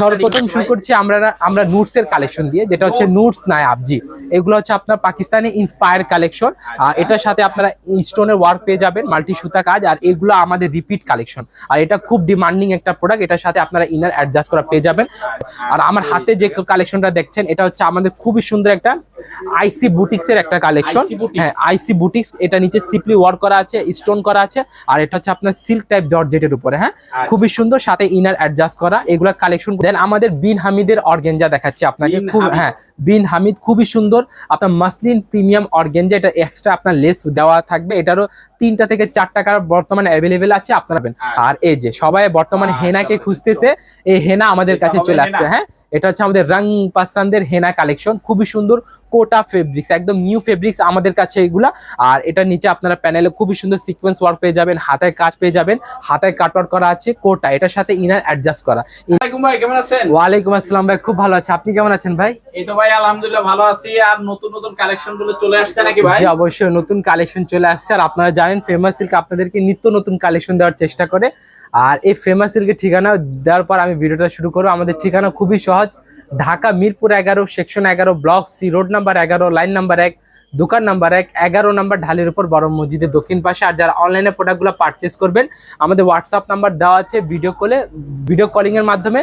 সর্বপ্রথম শুরু করছি আমরা আমরা নুটস এর কালেকশন দিয়ে যেটা হচ্ছে নুটস? নাই আবজি। এগুলো হচ্ছে আপনার পাকিস্তানি ইন্সপায়ার কালেকশন আর এটার সাথে আপনারা স্টোনের ওয়ার্ক পেয়ে যাবেন মাল্টি সুতা কাজ আর এগুলো আমাদের রিপিট কালেকশন আর এটা খুব ডিমান্ডিং একটা প্রোডাক্ট এটার সাথে আপনারা ইনার অ্যাডজাস্ট করা পেয়ে যাবেন। আর আমার হাতে যে কালেকশনটা দেখছেন এটা হচ্ছে আমাদের খুবই সুন্দর একটা আইসি বুটিক্স এর একটা কালেকশন হ্যাঁ আইসি বুটিক্স এটা নিচে সিপলি ওয়ার্ক করা আছে স্টোন করা আছে আর এটা হচ্ছে আপনার সিল্ক টাইপ জর্জেটের উপরে হ্যাঁ? খুবই সুন্দর সাথে ইনার অ্যাডজাস্ট করা এগুলো কালেকশন দেন আমাদের বিন হামিদের অর্গেঞ্জা দেখাচ্ছি আপনাকে। খুব হ্যাঁ বিন হামিদ খুবই সুন্দর। আপনার মাসলিন প্রিমিয়াম অর্গেঞ্জা এটা এক্সট্রা আপনার লেস দেওয়া থাকবে। এটারও তিনটা থেকে চার টাকার বর্তমানে অ্যাভেলেবেল আছে আপনারা আর এই যে সবাই বর্তমানে আচ্ছা, হেনাকে খুঁজতেছে। এই হেনা আমাদের কাছে চলে আসছে হ্যাঁ? এটা হচ্ছে আমাদের রং পাসানদের হেনা কালেকশন। খুবই সুন্দর কোটা ফেব্রিক্স একদম নিউ ফেব্রিক্স আমাদের কাছে এগুলা। আর এটা নিচে আপনারা প্যানেলে খুবই সুন্দর সিকোয়েন্স ওয়ার্ক পেয়ে যাবেন হাতায় কাজ পেয়ে যাবেন হাতায় কাটওয়ার্ক করা আছে কোটা এটার সাথে ইনার অ্যাডজাস্ট করা। ভাই কেমন আছেন? ওয়ালাইকুম আসসালাম ভাই খুব ভালো আছে। আপনি কেমন আছেন ভাই? এই তো ভাই আলহামদুলিল্লাহ ভালো আছি। আর নতুন নতুন কালেকশনগুলো চলে আসছে নাকি ভাই? জি অবশ্যই নতুন কালেকশন চলে আসছে। আর আপনারা জানেন ফেমাস সিল্ক আপনাদেরকে নিত্য নতুন কালেকশন দেওয়ার চেষ্টা করে। আর এই ফেমাস সিল্কের ঠিকানা দেওয়ার পর আমি ভিডিওটা শুরু করব। আমাদের ঠিকানা খুবই সহজ। ঢাকা মিরপুর এগারো সেকশন এগারো ব্লক সি রোড নাম্বার এগারো লাইন নাম্বার এক, দোকান নাম্বার এক, এগারো নাম্বার ঢালের উপর বড় মসজিদের দক্ষিণ পাশে। আর যারা অনলাইনে প্রোডাক্টগুলো পারচেস করবেন, আমাদের হোয়াটসঅ্যাপ নাম্বার দেওয়া আছে ভিডিও কলে ভিডিও কলিংয়ের মাধ্যমে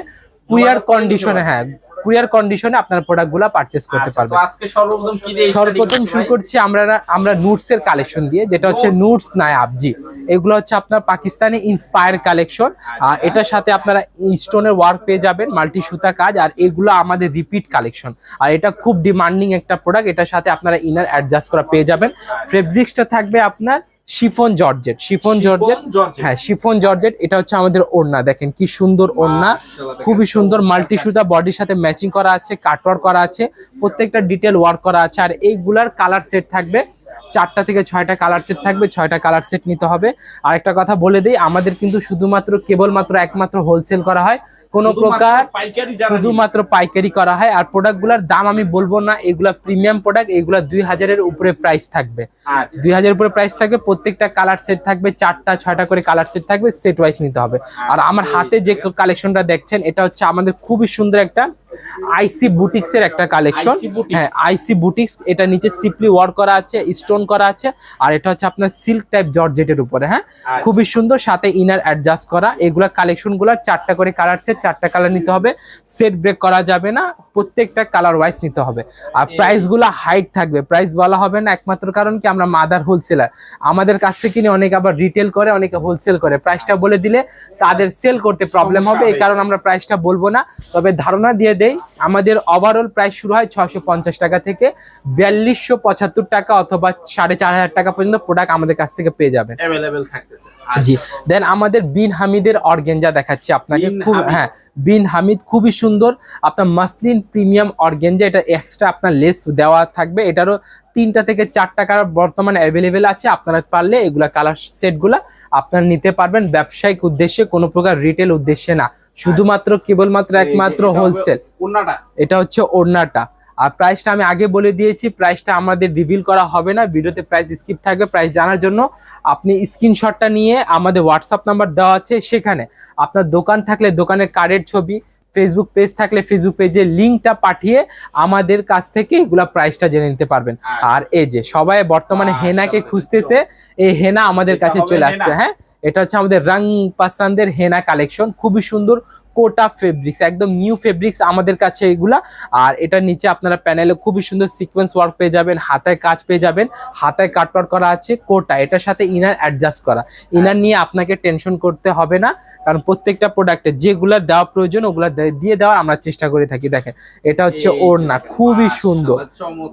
কুইয়ার কন্ডিশনে হ্যাঁ কুইয়ার কন্ডিশনে আপনার প্রোডাক্টগুলো পারচেস করতে আচ্ছা, পারবেন। আজকে সর্বপ্রথম কি দিয়ে সর্বপ্রথম শুরু করছি আমরা আমরা নুটস এর কালেকশন দিয়ে যেটা হচ্ছে নুটস নাই আবজি এগুলো হচ্ছে আপনার পাকিস্তানি ইন্সপায়ার কালেকশন আর এটার সাথে আপনারা স্টোনের ওয়ার্ক পেয়ে যাবেন মাল্টি সুতা কাজ আর এগুলো আমাদের রিপিট কালেকশন আর এটা খুব ডিমান্ডিং একটা প্রোডাক্ট এটার সাথে আপনারা ইনার অ্যাডজাস্ট করা পেয়ে যাবেন। ফেব্রিক্সটা থাকবে আপনার শিফন জর্জেট শিফন জর্জেট। হ্যাঁ শিফন জর্জেট এটা হচ্ছে আমাদের ওড়না দেখেন কি সুন্দর ওড়না খুবই সুন্দর মাল্টি সুতা বডির সাথে ম্যাচিং করা আছে কাটওয়ার্ক করা আছে প্রত্যেকটা ডিটেল ওয়ার্ক করা আছে আর এইগুলার কালার সেট থাকবে চারটা থেকে ছয়টা কালার সেট থাকবে ছয়টা কালার সেট নিতে হবে আর একটা কথা বলে দিই আমাদের কিন্তু শুধুমাত্র কেবলমাত্র একমাত্র হোলসেল করা হয় কোনো প্রকার শুধুমাত্র পাইকারি করা হয়। আর প্রোডাক্টগুলোর দাম আমি বলব না এগুলা প্রিমিয়াম প্রোডাক্ট এগুলা দুই হাজারের উপরে প্রাইস থাকবে। আচ্ছা। দুই হাজার উপরে প্রাইস থাকবে প্রত্যেকটা কালার সেট থাকবে চারটা ছয়টা করে কালার সেট থাকবে সেট ওয়াইজ নিতে হবে। আর আমার হাতে যে কালেকশনটা দেখছেন এটা হচ্ছে আমাদের খুবই সুন্দর একটা আইসি বুটিক্স এর একটা কালেকশন হ্যাঁ আইসি বুটিক্স এটা নিচে সিপলি ওয়ার্ক করা আছে স্টোন করা আছে আর এটা হচ্ছে আপনার সিল্ক টাইপ জর্জেটের উপরে হ্যাঁ? আচ্ছা। খুবই সুন্দর সাথে ইনার অ্যাডজাস্ট করা। এগুলা কালেকশনগুলার চারটা করে কালার সেট চারটা কালার নিতে হবে। সেট ব্রেক করা যাবে না প্রত্যেকটা কালার ওয়াইজ নিতে হবে। আর প্রাইসগুলা হাইট থাকবে। প্রাইস বলা হবে না একমাত্র কারণ কি আমরা মাদার হোলসেলার আমাদের কাছ থেকে কিনে অনেকে আবার রিটেল করে অনেকে হোলসেল করে। প্রাইসটা বলে দিলে তাদের সেল করতে প্রবলেম হবে এই কারণে আমরা প্রাইসটা বলব না। তবে ধারণা দিয়ে দেই আমাদের ওভারঅল প্রাইস শুরু হয় ছশো পঞ্চাশ টাকা থেকে বিয়াল্লিশশো পঁচাত্তর টাকা অথবা সাড়ে চার হাজার টাকা পর্যন্ত প্রোডাক্ট আমাদের কাছ থেকে পেয়ে যাবেন। জি। দেন আমাদের বিন হামিদের অর্গেঞ্জা দেখাচ্ছি আপনাকে খুব হ্যাঁ। বিন হামিদ খুবই সুন্দর। আপনার মাসলিন প্রিমিয়াম অর্গেঞ্জা এটা এক্সট্রা আপনার লেস দেওয়া থাকবে। এটারও তিনটা থেকে চার টাকার বর্তমানে অ্যাভেলেবেল আছে। আপনারা পারলে এগুলা কালার সেটগুলা আপনারা নিতে পারবেন। ব্যবসায়িক উদ্দেশ্যে কোনো প্রকার রিটেল উদ্দেশ্যে না। শুধুমাত্র কেবলমাত্র একমাত্র হোলসেল এটা হচ্ছে ওড়নাটা। আর প্রাইসটা আমি আগে বলে দিয়েছি প্রাইসটা আমাদের রিভিল করা হবে না ভিডিওতে প্রাইস স্কিপ থাকবে প্রাইস জানার জন্য আপনি স্ক্রিনশটটা নিয়ে আমাদের হোয়াটসঅ্যাপ নাম্বার দেওয়া আছে সেখানে। আপনার দোকান থাকলে দোকানের কার্ডের ছবি ফেসবুক পেজ থাকলে ফেসবুক পেজে লিঙ্কটা পাঠিয়ে আমাদের কাছ থেকে এগুলা প্রাইসটা জেনে নিতে পারবেন। আর এই যে সবাই বর্তমানে আচ্ছা, হেনাকে। খুঁজতেছে এই হেনা আমাদের কাছে চলে আসছে হ্যাঁ? এটা হচ্ছে আমাদের রং পাসানদের হেনা কালেকশন খুবই সুন্দর কোটা ফেব্রিক্স একদম নিউ ফেব্রিক্স আমাদের কাছে এগুলা। আর এটার নিচে আপনারা প্যানেলে খুবই সুন্দর সিকোয়েন্স ওয়ার্ক পেয়ে যাবেন হাতায় কাজ পেয়ে যাবেন। হাতায় কাটওয়ার্ক করা আছে কোটা এটার সাথে ইনার অ্যাডজাস্ট করা। ইনার নিয়ে আপনাকে টেনশন করতে হবে না কারণ প্রত্যেকটা প্রোডাক্টে যেগুলা দেওয়া প্রয়োজন ওগুলা দিয়ে দেওয়ার আমরা চেষ্টা করে থাকি। দেখেন এটা হচ্ছে যে ওড়না খুবই সুন্দর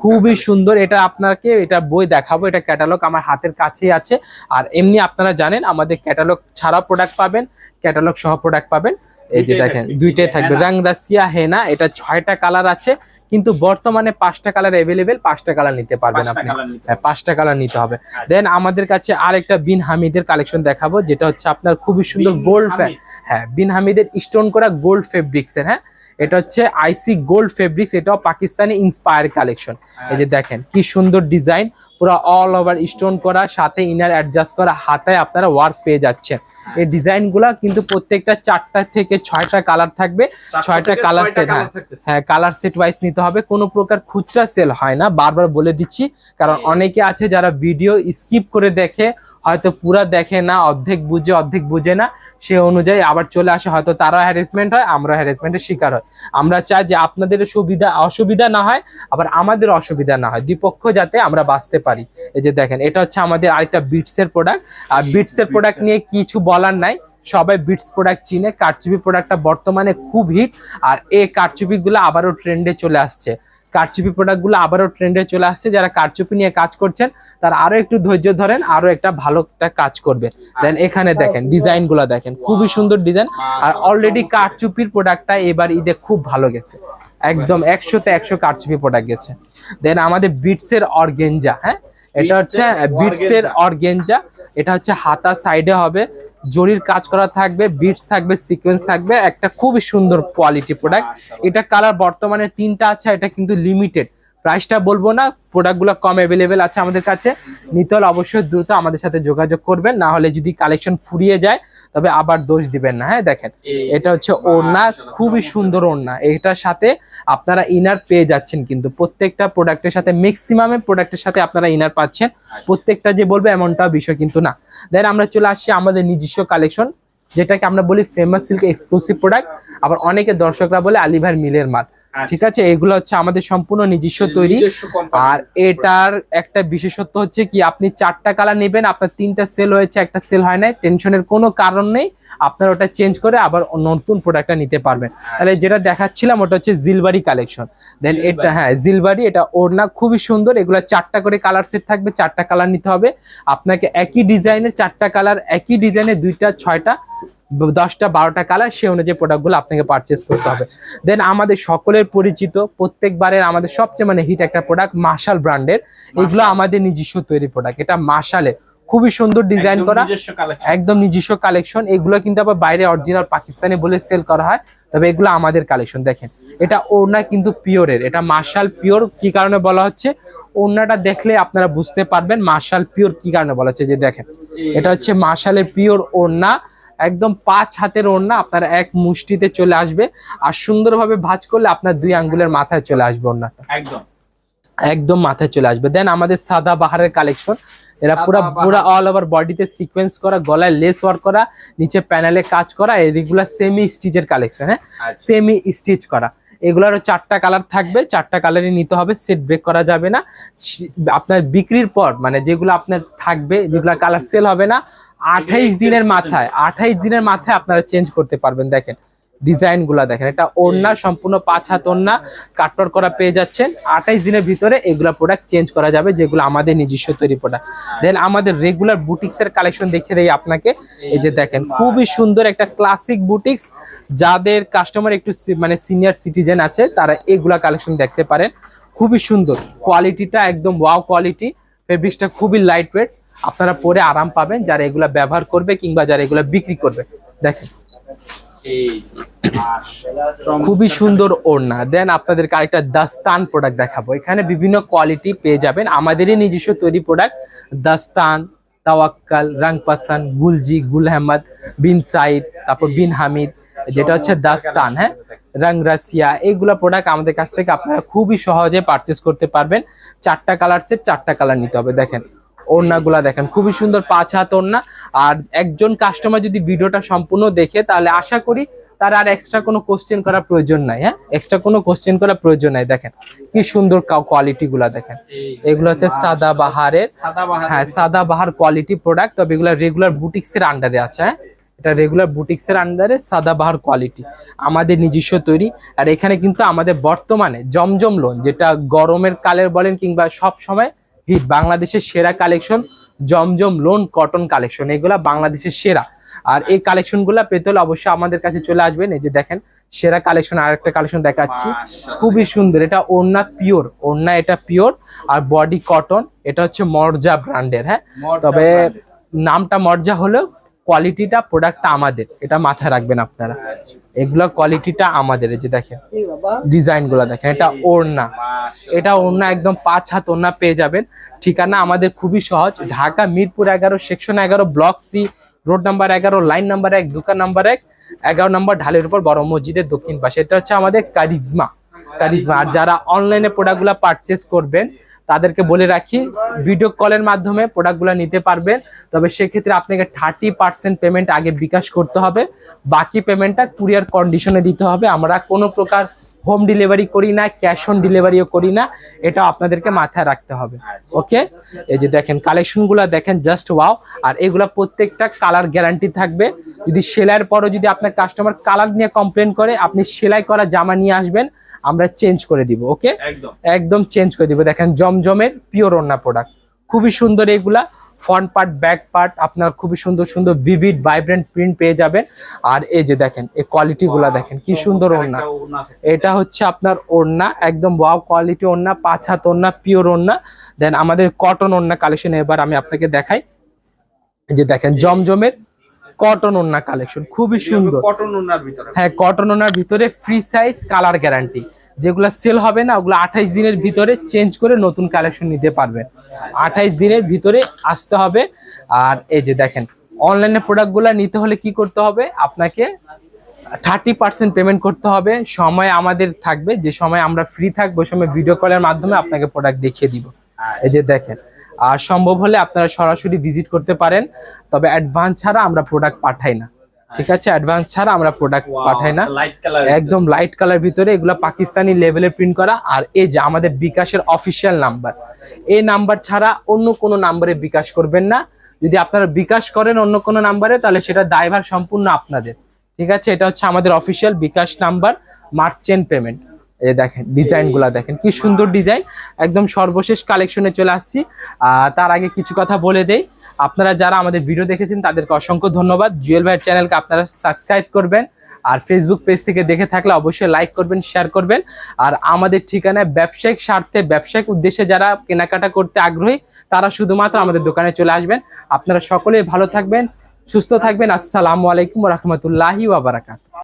খুবই সুন্দর। এটা আপনাকে এটা বই দেখাবো এটা ক্যাটালগ আমার হাতের কাছেই আছে। আর এমনি আপনারা জানেন আমাদের ক্যাটালগ ছাড়া প্রোডাক্ট পাবেন ক্যাটালগ সহ প্রোডাক্ট পাবেন। এই যে দেখেন থাকবে। দুইটাই থাকবে। হেনা। রাং রাশিয়া হেনা এটা ছয়টা কালার আছে কিন্তু বর্তমানে পাঁচটা কালার অ্যাভেলেবেল পাঁচটা কালার নিতে পারবেন আপনি। হ্যাঁ, পাঁচটা কালার নিতে হবে। দেন আমাদের কাছে আরেকটা বিন হামিদের কালেকশন দেখাবো যেটা হচ্ছে আপনার খুবই সুন্দর গোল্ড হামিদ। হ্যাঁ বিন হামিদের স্টোন করা গোল্ড ফেব্রিক্সের হ্যাঁ? এটা হচ্ছে আইসি গোল্ড ফেব্রিক্স এটাও পাকিস্তানি ইন্সপায়ার কালেকশন এই যে দেখেন কি সুন্দর ডিজাইন পুরো অল ওভার স্টোন করা সাথে ইনার অ্যাডজাস্ট করা হাতায় আপনারা ওয়ার্ক পেয়ে যাচ্ছেন। এই ডিজাইনগুলা কিন্তু প্রত্যেকটা চারটা থেকে ছয়টা কালার থাকবে ছয়টা কালার সেট হ্যাঁ। হ্যাঁ কালার সেট ওয়াইজ নিতে হবে কোনো প্রকার খুচরা সেল হয় না বারবার বলে দিচ্ছি কারণ অনেকে আছে যারা ভিডিও স্কিপ করে দেখে হয়তো পুরা দেখে না অর্ধেক বুঝে অর্ধেক বুঝে না সে অনুযায়ী আবার চলে আসে হয়তো তারা হ্যারাসমেন্ট হয় আমরা হ্যারাসমেন্টের শিকার হয়। আমরা চাই যে আপনাদের সুবিধা অসুবিধা না হয় আবার আমাদের অসুবিধা না হয়। দুপক্ষ যাতে আমরা বাঁচতে পারি। এই যে দেখেন এটা হচ্ছে আমাদের আরেকটা বিটসের প্রোডাক্ট আর বিটসের প্রোডাক্ট নিয়ে কিছু বলার নাই। সবাই বিটস প্রোডাক্ট চিনে। কারচুপি প্রোডাক্টটা বর্তমানে খুব হিট আর এই কারচুপিগুলো আবারও ট্রেন্ডে চলে আসছে। কারচুপি প্রোডাক্টগুলো আবারও ট্রেন্ডে চলে আসছে। যারা কারচুপি নিয়ে কাজ করছেন তারা আরও একটু ধৈর্য ধরেন আরও একটা ভালো একটা কাজ করবে। দেন এখানে দেখেন ডিজাইনগুলো দেখেন খুবই সুন্দর ডিজাইন আর অলরেডি কারচুপির প্রোডাক্টটা এবার ঈদে খুব ভালো গেছে। একদম একশোতে একশো কারচুপি প্রোডাক্ট গেছে। দেন আমাদের বিটসের অর্গেঞ্জা হ্যাঁ? এটা হচ্ছে বিটসের অর্গেঞ্জা এটা হচ্ছে হাতা সাইডে হবে। জরির কাজ করা থাকবে বিটস থাকবে সিকোয়েন্স থাকবে, একটা খুবই সুন্দর কোয়ালিটি প্রোডাক্ট এটা কালার বর্তমানে তিনটা আছে, এটা কিন্তু লিমিটেড প্রাইসটা বলব না প্রোডাক্টগুলো কম অ্যাভেলেবেল আছে আমাদের কাছে। নিতে হলে অবশ্যই দ্রুত আমাদের সাথে যোগাযোগ করবেন না হলে যদি কালেকশন ফুরিয়ে যায় তবে আবার দোষ দিবেন না হ্যাঁ দেখেন। এটা হচ্ছে ওড়না খুবই সুন্দর ওড়না। এটার সাথে আপনারা ইনার পেয়ে যাচ্ছেন কিন্তু প্রত্যেকটা প্রোডাক্টের সাথে ম্যাক্সিমামে প্রোডাক্টের সাথে আপনারা ইনার পাচ্ছেন। প্রত্যেকটা যে বলবে এমনটা বিষয় কিন্তু না। দেন আমরা চলে আসছি আমাদের নিজস্ব কালেকশন যেটাকে আমরা বলি ফেমাস সিল্ক এক্সক্লুসিভ প্রোডাক্ট আবার অনেকে দর্শকরা বলে আলিভার মিলের মাল। ঠিক আছে? এগুলো হচ্ছে আমাদের সম্পূর্ণ নিজস্ব তৈরি। আর এটার একটা বিশেষত্ব হচ্ছে কি আপনি চারটা কালার নেবেন আপনার তিনটা সেল হয়েছে একটা সেল হয় না টেনশনের কোনো কারণ নেই আপনার ওটা চেঞ্জ করে আবার নতুন প্রোডাক্টটা নিতে পারবেন। তাহলে যেটা দেখাচ্ছিলাম ওটা হচ্ছে জিলবারি কালেকশন। দেন এটা হ্যাঁ জিলবারি এটা ওড়না খুবই সুন্দর এগুলো চারটা করে কালার সেট থাকবে চারটা কালার নিতে হবে। আপনাকে একই ডিজাইনের চারটা কালার একই ডিজাইনের দুইটা ছয়টা দশটা বারোটা কালার সে অনুযায়ী প্রোডাক্টগুলো আপনাকে পারচেস করতে হবে। দেন আমাদের সকলের পরিচিত প্রত্যেকবারের আমাদের সবচেয়ে মানে হিট একটা প্রোডাক্ট মার্শাল ব্র্যান্ডের এগুলো আমাদের নিজস্ব তৈরি প্রোডাক্ট এটা মার্শালের খুবই সুন্দর ডিজাইন করা একদম নিজস্ব কালেকশন এগুলো কিন্তু আবার বাইরে অরিজিনাল পাকিস্তানি বলে সেল করা হয় তবে এগুলো আমাদের কালেকশন দেখেন। এটা ওড়না কিন্তু পিওরের এটা মার্শাল পিওর কি কারণে বলা হচ্ছে? ওড়নাটা দেখলে আপনারা বুঝতে পারবেন মার্শাল পিওর কি কারণে বলা হচ্ছে যে দেখেন। এটা হচ্ছে মার্শালের পিওর ওড়না। একদম পাঁচ হাতের ওড়না আপনার এক মুষ্টিতে চলে আসবে। আর সুন্দরভাবে ভাঁজ করলে আপনার দুই আঙ্গুলের মাথায় চলে আসবে ওড়নাটা। একদম। একদম মাথায় চলে আসবে। দেন আমাদের সাদা বাহারের কালেকশন এরা পুরো পুরো অল ওভার বডিতে সিকোয়েন্স করা গলায় লেস ওয়ার্ক করা নিচে প্যানেলে কাজ করা রেগুলার সেমি স্টিচের কালেকশন হ্যাঁ? আচ্ছা। সেমি স্টিচ করা। এগুলারও চারটা কালার থাকবে। চারটা কালারই নিতে হবে সেট ব্রেক করা যাবে না। আপনার বিক্রির পর মানে যেগুলো আপনার থাকবে যেগুলো কালার সেল হবে না আঠাইশ দিনের মাথায় আঠাইশ দিনের মাথায় আপনারা চেঞ্জ করতে পারবেন। দেখেন ডিজাইনগুলা দেখেন এটা ওড়না সম্পূর্ণ পাঁচ হাত ওড়না কাটর করা পেয়ে যাচ্ছেন। আঠাইশ দিনের ভিতরে এগুলা প্রোডাক্ট চেঞ্জ করা যাবে যেগুলো আমাদের নিজস্ব তৈরি প্রোডাক্ট দেন আমাদের রেগুলার বুটিক্স এর কালেকশন দেখে দেই আপনাকে। এই যে দেখেন খুবই সুন্দর একটা ক্লাসিক বুটিক্স যাদের কাস্টমার একটু মানে সিনিয়র সিটিজেন আছে তারা এগুলা কালেকশন দেখতে পারেন। খুবই সুন্দর। কোয়ালিটিটা একদম ওয়াও কোয়ালিটি ফেব্রিক্সটা খুবই লাইট ওয়েট আপনারা পরে আরাম পাবেন যারা এগুলা ব্যবহার করবে কিংবা যারা এগুলা বিক্রি করবে। দেখেন। খুবই সুন্দর ওড়না। দেন আপনাদের আরেকটা দাস্তান প্রোডাক্ট দেখাবো। এখানে বিভিন্ন কোয়ালিটি পেয়ে যাবেন। আমাদেরই নিজস্ব তৈরি প্রোডাক্ট দাস্তান তাওয়াক্কাল রাং পাসান গুলজি গুল আহমদ বিন সাইদ, তারপর বিন হামিদ, যেটা হচ্ছে দাস্তান হ্যাঁ? রং রাশিয়া এইগুলা প্রোডাক্ট আমাদের কাছ থেকে আপনারা খুবই সহজে পারচেস করতে পারবেন। চারটা কালার সেট চারটা কালার নিতে হবে। দেখেন। ওড়নাগুলা দেখেন। খুবই সুন্দর পাঁচ হাত ওড়না। আর একজন কাস্টমার যদি ভিডিওটা সম্পূর্ণ দেখে তাহলে আশা করি তার আর এক্সট্রা কোনো কোশ্চেন করার প্রয়োজন নাই হ্যাঁ? এক্সট্রা কোনো কোশ্চেন করার প্রয়োজন নাই। দেখেন কি সুন্দর কোয়ালিটি গুলা দেখেন। এগুলো হচ্ছে সাদা বাহারের হ্যাঁ সাদা বাহার কোয়ালিটি প্রোডাক্ট তবে এগুলো রেগুলার বুটিক্স এর আন্ডারে আছে হ্যাঁ? এটা রেগুলার বুটিক্স এর আন্ডারে সাদা বাহার কোয়ালিটি আমাদের নিজস্ব তৈরি। আর এখানে কিন্তু আমাদের বর্তমানে জমজম লোন যেটা গরমের কালের বলেন কিংবা সব সময় হিট। বাংলাদেশের সেরা collection Zamzam lawn cotton collection. এগুলা বাংলাদেশের সেরা। আর এই কালেকশনগুলা পেতে হলে অবশ্যই আমাদের কাছে চলে আসবেন। এই যে দেখেন সেরা কালেকশন আর একটা কালেকশন দেখাচ্ছি। খুবই সুন্দর। এটা ওড়না পিওর। ওড়না এটা পিওর। আর বডি কটন। এটা হচ্ছে মর্জা ব্র্যান্ডের হ্যাঁ? তবে নামটা মর্জা হলেও কোয়ালিটিটা প্রোডাক্টটা আমাদের এটা মাথায় রাখবেন আপনারা। এগুলা কোয়ালিটিটা আমাদের যে দেখেন ডিজাইনগুলা দেখেন এটা ওড়না। এটা ওড়না একদম পাঁচ হাত ওড়না পেয়ে যাবেন। ঠিকানা আমাদের খুবই সহজ ঢাকা মিরপুর এগারো সেকশন এগারো ব্লক সি রোড নাম্বার এগারো লাইন নাম্বার এক দোকান নাম্বার এক এগারো নাম্বার ঢালের উপর বড় মসজিদের দক্ষিণ পাশে। এটা হচ্ছে আমাদের কারিজমা কারিজমা। আর যারা অনলাইনে প্রোডাক্টগুলো পারচেস করবেন তাদেরকে বলে রাখি ভিডিও কলের মাধ্যমে প্রোডাক্টগুলো নিতে পারবেন। তবে সেক্ষেত্রে আপনাকে থার্টি পার্সেন্ট পেমেন্ট আগে বিকাশ করতে হবে। বাকি পেমেন্টটা কুরিয়ার কন্ডিশনে দিতে হবে। আমরা কোনো প্রকার হোম ডেলিভারি করি না ক্যাশ অন ডেলিভারিও করি না। এটা আপনাদেরকে মাথায় রাখতে হবে। ওকে এই যে দেখেন কালেকশনগুলো দেখেন জাস্ট ওয়াও আর এগুলো প্রত্যেকটা কালার গ্যারান্টি থাকবে। যদি সেলাইয়ের পরও যদি আপনার কাস্টমার কালার নিয়ে কমপ্লেন করে, আপনি সেলাই করা জামা নিয়ে আসবেন আমরা চেঞ্জ করে দিব ওকে একদম। চেঞ্জ করে দিব। দেখেন জমজমের পিওর ওন্না প্রোডাক্ট খুবই সুন্দর এগুলা। ফ্রন্ট পার্ট ব্যাক পার্ট আপনার খুবই সুন্দর সুন্দর ভিভিড ভাইব্রেন্ট প্রিন্ট পেয়ে যাবেন। আর এই যে দেখেন এই কোয়ালিটি গুলা দেখেন কি সুন্দর ওড়না। এটা হচ্ছে আপনার ওড়না একদম ওয়াও কোয়ালিটি ওড়না পাঁচ হাত ওড়না পিওর ওড়না। দেন আমাদের কটন ওড়না কালেকশন এবার আমি আপনাকে দেখাই। যে দেখেন জমজমের কটন ওড়না কালেকশন খুবই সুন্দর। কটন ওড়নার ভিতরে। হ্যাঁ কটন ওনার ভিতরে ফ্রি সাইজ কালার গ্যারান্টি যেগুলো সেল হবে না ওগুলো আঠাইশ দিনের ভিতরে চেঞ্জ করে নতুন কালেকশন নিতে পারবেন আঠাইশ দিনের ভিতরে আসতে হবে। আর এই যে দেখেন অনলাইনে প্রোডাক্টগুলো নিতে হলে কি করতে হবে? আপনাকে থার্টি পার্সেন্ট পেমেন্ট করতে হবে। সময় আমাদের থাকবে। যে সময় আমরা ফ্রি থাকব ওই সময় ভিডিও কলের মাধ্যমে আপনাকে প্রোডাক্ট দেখিয়ে দিব। এই যে দেখেন আর সম্ভব হলে আপনারা সরাসরি ভিজিট করতে পারেন। তবে অ্যাডভান্স ছাড়া আমরা প্রোডাক্ট পাঠাই না। ঠিক আছে? অ্যাডভান্স ছাড়া আমরা প্রোডাক্ট পাঠাই না। একদম লাইট কালার ভিতরে। এগুলো পাকিস্তানি লেভেলে প্রিন্ট করা। আর এই যে আমাদের বিকাশের অফিসিয়াল নাম্বার এই নাম্বার ছাড়া অন্য কোনো নাম্বারে বিকাশ করবেন না। যদি আপনারা বিকাশ করেন অন্য কোনো নাম্বারে তাহলে সেটা দায়ভার সম্পূর্ণ আপনাদের। ঠিক আছে? এটা হচ্ছে আমাদের official bKash number merchant payment এই দেখেন ডিজাইনগুলা দেখেন, কি সুন্দর ডিজাইন একদম সর্বশেষ কালেকশনে চলে আসছি। তার আগে কিছু কথা বলে দেই। আপনারা যারা আমাদের ভিডিও দেখেছেন, তাদেরকে অসংখ্য ধন্যবাদ। জুয়েল ভাইয়ের চ্যানেলকে আপনারা সাবস্ক্রাইব করবেন। আর ফেসবুক পেজ থেকে দেখে থাকলে অবশ্যই লাইক করবেন শেয়ার করবেন। আর আমাদের ঠিকানায় ব্যবসায়িক স্বার্থে, ব্যবসায়িক উদ্দেশ্যে যারা কেনাকাটা করতে আগ্রহী, তারা শুধুমাত্র আমাদের দোকানে চলে আসবেন। আপনারা সকলেই ভালো থাকবেন, সুস্থ থাকবেন। আসসালামু আলাইকুম রহমতুল্লাহি ওয়াবারাকাত